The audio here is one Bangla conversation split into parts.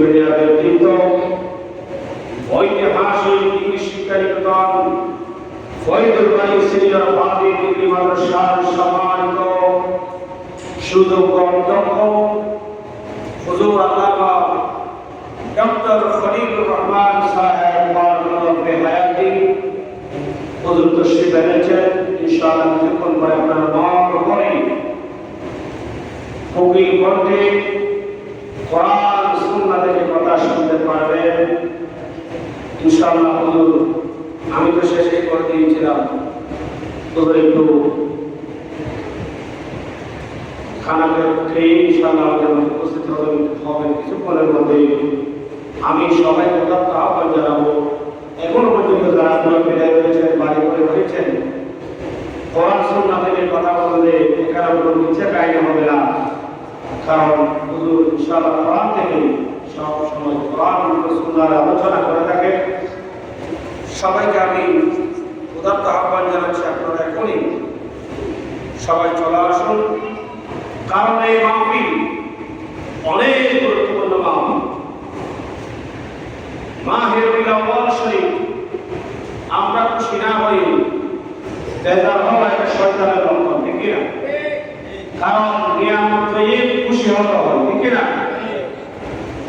মিডিয়া ব্যতীত ঐতিহাসিক শিক্ষানিকেতন ফৈদুল কালী সিনিয়র বাদী ডিগ্রি মাদ্রাসার সম্মানিত সুযোগ্য অধ্যক্ষ, হুজুর কবি কণ্ঠে কোরআন মোল্লা থেকে কথা শুনতে পারবেন। ইনশাল্লাহ আমি তো শেষে করে দিয়েছিলাম। তোদের একটু উপস্থিত হবেন হবেন মধ্যে। আমি সবাই কথা আহ্বান জানাব। এখনও পর্যন্ত যারা আপনারা বিদায় রয়েছেন বাড়ি করে রয়েছেন পড়াশোনা থেকে কথা বললে এখানে কোনো ইচ্ছে কাহিনী হবে না। কারণ শুধু থেকে সব সময় আলোচনা করে থাকে। সবাইকে আমি আহ্বান জানাচ্ছি আপনারা এখনই। সবাই চলে আসুন। কারণ এই অনেক গুরুত্বপূর্ণ মাহফিল। মাহের বিলাওয়াল শরীফ, আমরা খুশি হই ঠিক কারণ খুশি হতে ঠিক না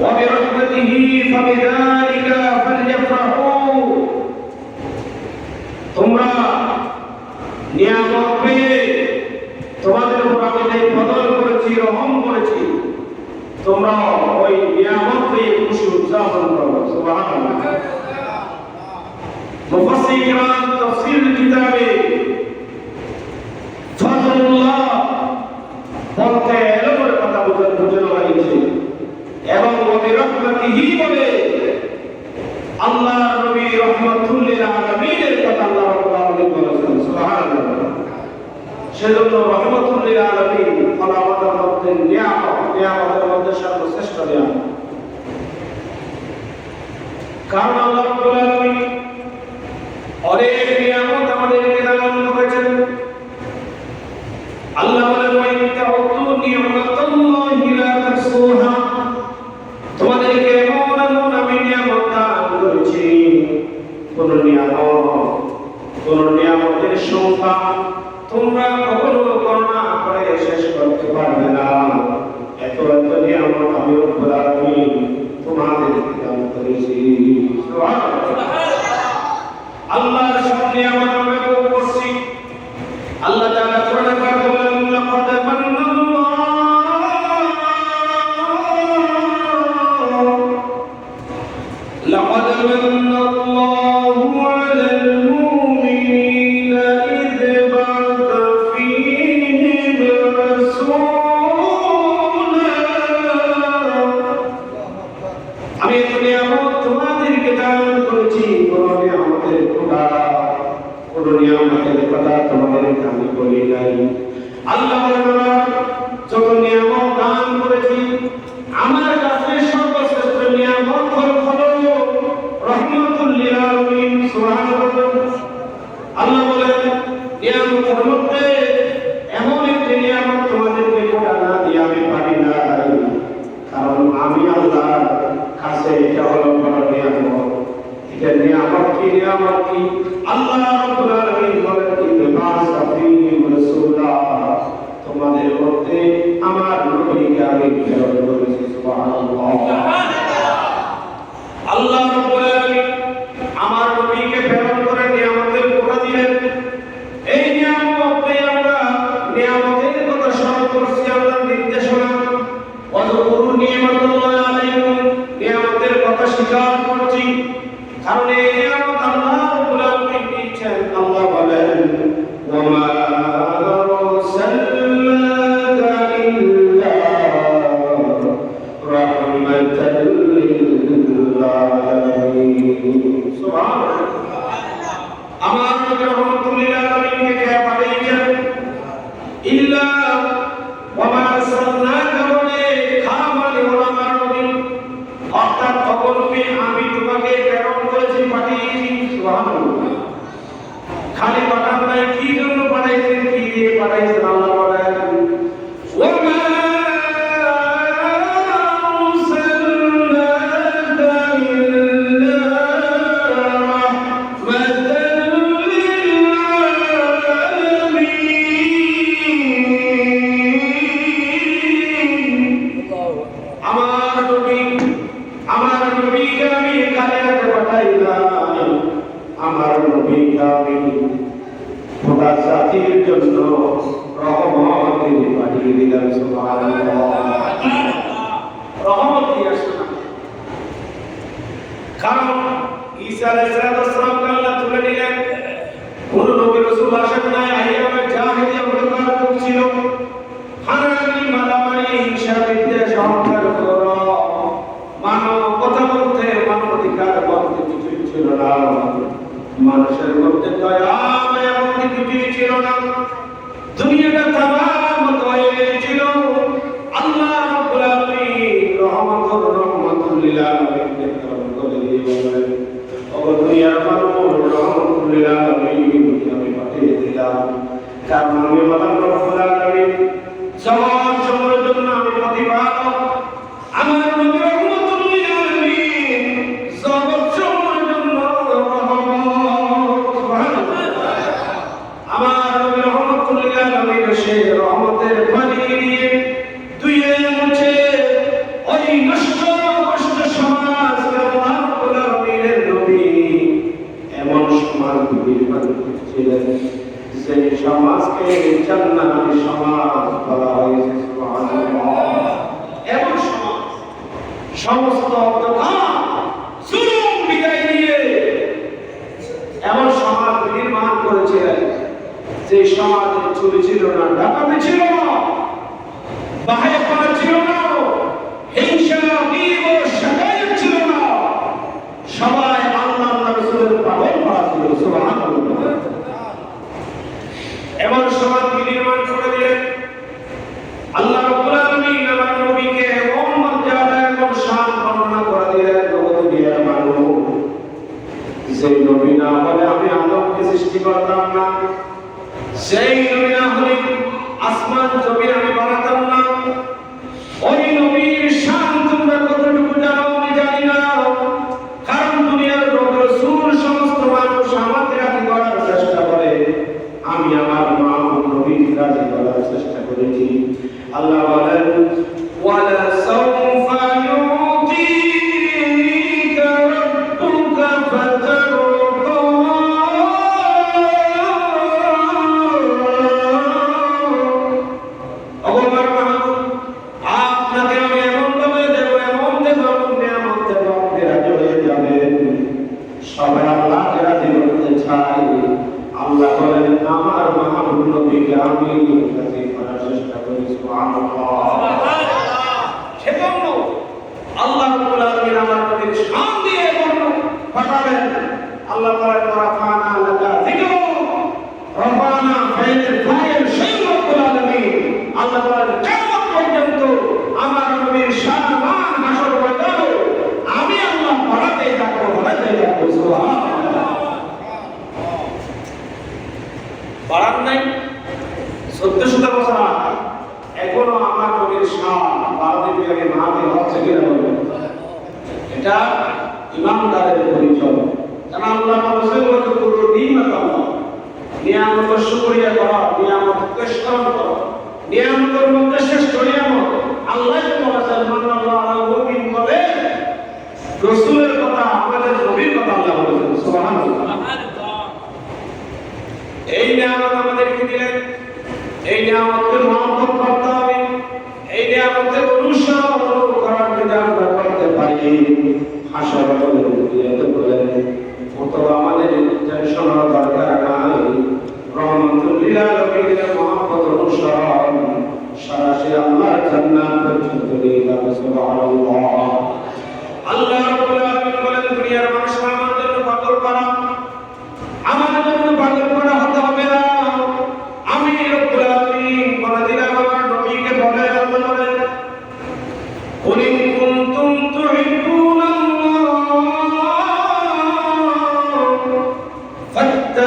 বিরহমাতিহি ফাবিযালিকা ফালইফরাহু তোমরা নিয়ামত পেয়ে তোমাদের উপর আমি যে বদল করেছি, রহম করেছি তোমরা ওই নিয়ামত পেয়ে খুশি উদযাপন করো। সুবহানাল্লাহ। মুফাসসির তাফসীর কিতাবে ফজলুল্লাহ বলতে এলমের কথা বুঝানো বোঝানো হয়েছে এবং নবী রহমতিহি বলে আল্লাহ নবী রহমতুল লিল আলামিনের কথা আল্লাহ রাব্বুল আলামিন বলেছেন সুবহানাল্লাহ সেজন্য রহমতুল লিল আলামিন হলো আমাদের মধ্যে নিয়ামত নিয়ামতের মধ্যে সর্বশ্রেষ্ঠ নিয়ামত কারণ আল্লাহ করেছি সুবহানাল্লাহ রহমত দিয়ে আসে না কারণ ঈসা চুরি ছিল না। ডাকাতি ছিল না। বাহায় করা ছিল না। হিংসা নিব সাজাই ছিল না। সবাই আল্লাহ রাসূলের পাগল করা ছিল, সুবহানাল্লাহ। এমন সমাজ নির্মাণ করে দিলেন। আল্লাহ রাব্বুল আলামিন আমার নবীকে এমন মর্যাদা এবং শান বর্ণনা করে দিলেন দুনিয়ার মানুষ। যে নবী না হলে আমি আল্লাহকে সৃষ্টি করতাম না। সেই নবী না হলে আসমান জমিন আমি বানাতাম না। ওই নবীর শান তোমরা কতটুকু জানো আমি জানি না। কারণ দুনিয়ার লোক রসুল সমস্ত মানুষ আমাকে রাজি করার চেষ্টা করে। আমি আমার মা নবীর রাজি করার চেষ্টা করেছি। আল্লাহ বলেন, ওয়ালা সাউফ Amém. এই নিয়ামত আমাদেরকে দিলেন। এই নিয়ামতকে মহব্বত করতে হবে। এই নিয়ামতের অনুসরণ করার যদি আমরা করতে পারি আশা বলেন কত আমাদের টেনশন দরকার নাই রহমতুল্লিলা লোকের মহব্বত অনুসরণ জান্নাত পর্যন্ত নিয়ে যাবে, সুবহানাল্লাহ। আল্লাহ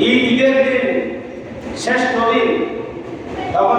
এই ঈদের দিন শেষ নবী তখন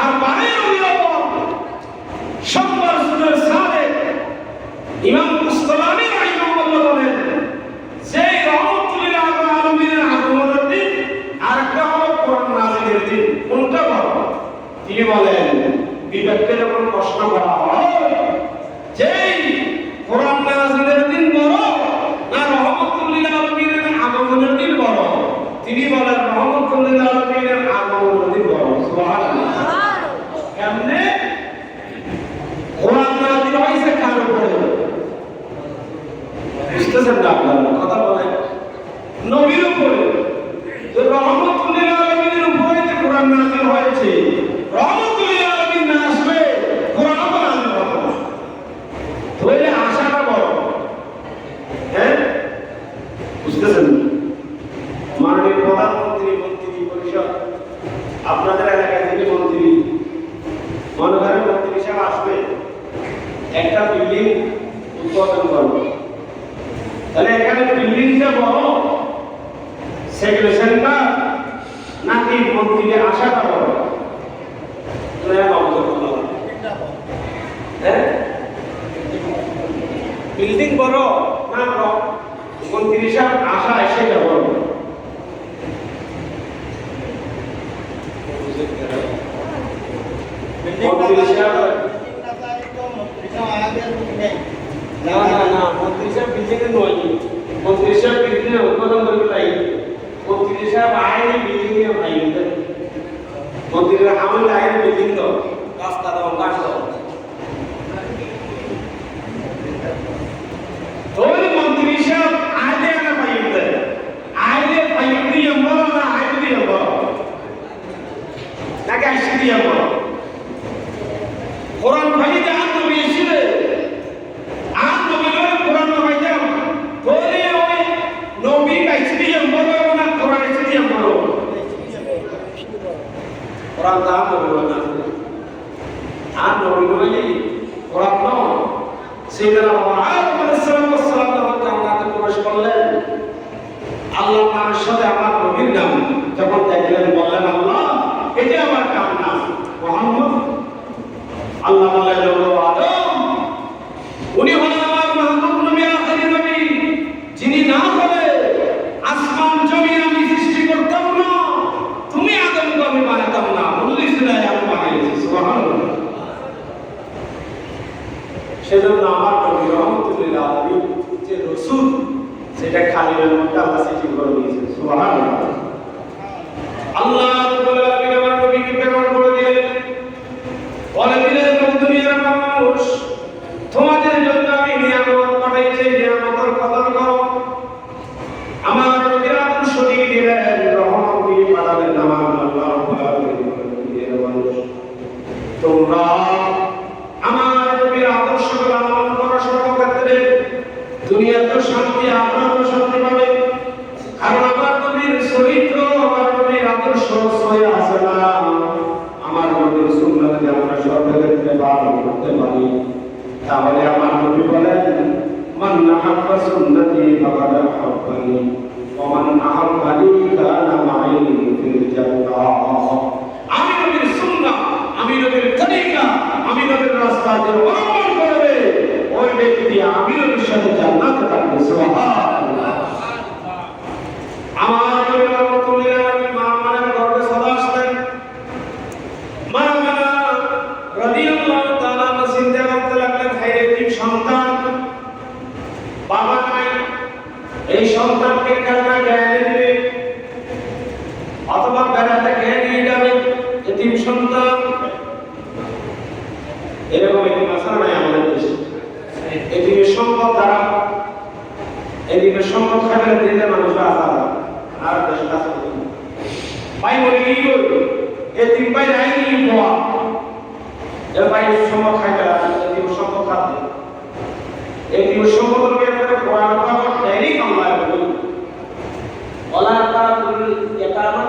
আর বারের অভিভাবক, সম্মান সুন্দর সাহেব ইমাম মুসলামী রাহিমাহুল্লাহ বলেন সেই রহমতুল্লাহ আলমীর আগমনের দিন আর একটা দিন। কোনটা বড় তিনি বলেন, বিবেককে যখন প্রশ্ন করা হয় যে বিল্ডিং উৎপাদন করবে। তাহলে এখানে বিল্ডিংটা বড় সেগুলেশনটা না? নাকি মন্ত্রীকে আসাটা বড় বিল্ডিং বড় না মন্ত্রী সাহেব আশা এসে বড় মন্ত্রী সাহেব না না না মন্ত্রী সাহেব বিজেপি নয়। মন্ত্রী সাহেব বিজেপি উদ্বোধন করবে তাই। মন্ত্রী সাহেব আইনি বিজেপি ভাই মন্ত্রীরা আমার আইনি বিজেপি রাস্তা দাও কাঠ সাথে আমার নবীর নাম যখন দেখলেন বললেন, আল্লাহ এটা আমার কাম না। মোহাম্মদ, আল্লাহ উনি হলেন আমার নবী নবী। যিনি না হলে আসমান জমি আমি সৃষ্টি করতাম না। তুমি আদমকে আমি না। আমি সেজন্য আমার নবী রহমতুল্লাহ যে রসুল, সেটা দিয়েছেন সুবহানাল্লাহ আল্লাহ রাব্বুল আলামিন আমার নবীকে প্রেরণ করে দিলেন বলে দিলেন "ও দুনিয়ার মানুষ তোমাদের জন্য আমি নিয়ামত পাঠাইছি নিয়ামতের কদর করো আমার নবীর আদর্শ দিয়ে দিলেন রহমত দিয়ে পাঠালেন আমার আল্লাহ রাব্বুল আলামিন বলে, দুনিয়ার মানুষ তোমরা আমার নবীর আদর্শগুলো আমল করো সর্বক্ষেত্রে দুনিয়াতে শান্তি আপনারও শান্তি পাবে কারণ আমার নবীর চরিত্র আমার নবীর আদর্শ সয়ে আছে না আমার নবীর সুন্নাত যে আমরা সর্বক্ষেত্রে পালন করতে পারি তাহলে আমার নবী বলেন মান নাহাব্বা সুন্নতি ফাকাদ আহাব্বানি ওয়া মান আহাব্বানি কানা মাই ফিল জান্নাহ আমি নবীর সুন্নাহ আমি নবীর তরিকা আমি নবীর রাস্তা যে অবলম্বন করবে ওই ব্যক্তি আমি নবীর সাথে জান্নাতে থাকবে সুবহানাল্লাহ আমার নবী রহমতুল্লাহ আলাইহি মা মানের গর্ভে সদা আসতেন মা মানা রাদিয়াল্লাহু তাআলা আনহা চিন্তা করতে লাগলেন হায় এতিম সন্তান বাবা নাই এই সন্তানকে কান্না জ্ঞান দিবে অথবা বেড়াতে জ্ঞান নিয়ে যাবে এতিম সন্তান এরকম এতিম আসার নাই আমাদের দেশে এতিমের সম্পদ দ্বারা এদিকে সম্পদ খাবে দিলে মানুষ আসার আর দেশে কাজ করবে না। ভাই বলি কি করবে এতিম ভাই নাই কি হওয়া এর ভাই সম্পদ খাইবে এতিম সম্পদ খাবে এতিম সম্পদ ব্যাপারে কোরআন পাক ডাইরি কামলায় বলি ওলা তারা বলি এটা আমার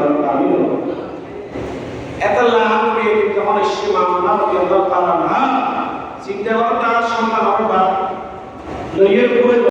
এতাল্লাহ নবী কিন্তু অনেক সীমা নবী আল্লাহ তাআলা না চিন্তা করো তার সম্মান হবে লইয়ের